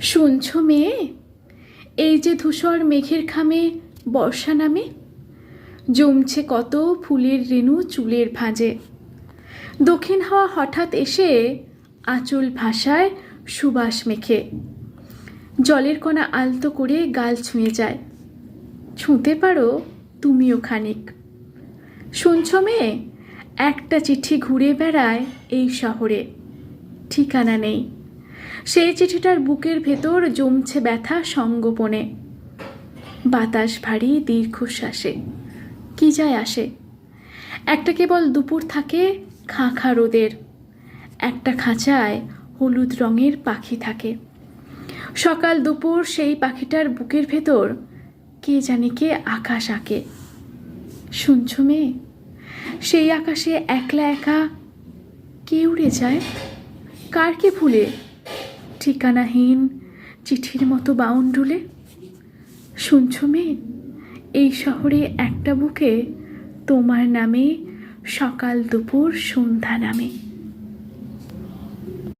শুনছ মেয়ে? এই যে ধূসর মেঘের খামে বর্ষা নামে? জমছে কত ফুলের রেণু চুলের ভাঁজে। দক্ষিণ হাওয়া হঠাৎ এসে আঁচল ভাষায় সুবাস মেখে। জলের কণা আলতো করে গাল ছুঁয়ে যায়। ছুঁতে পারো তুমিও খানিক। শুনছ মেয়ে? একটা চিঠি ঘুরে বেড়ায় এই শহরে। ঠিকানা নেই। সেই চিঠিটার বুকের ভেতর জমছে ব্যথা সঙ্গোপনে। বাতাস ভারী দীর্ঘশ্বাসে। কি যায় আসে? একটা কেবল দুপুর থাকে খাঁ খাঁ রোদের। একটা খাঁচায় হলুদ রঙের পাখি থাকে। সকাল দুপুর সেই পাখিটার বুকের ভেতর কে জানি কে আকাশ আঁকে। শুনছ মেয়ে? সেই আকাশে একলা একা কে উড়ে যায়? কার কে ভুলে ঠিকানাহীন, চিঠির মতো বাউন্ডুলে শুনছ মেয়ে, এই শহরে একটা বুকে তোমার নামে সকাল দুপুর সন্ধ্যা নামে।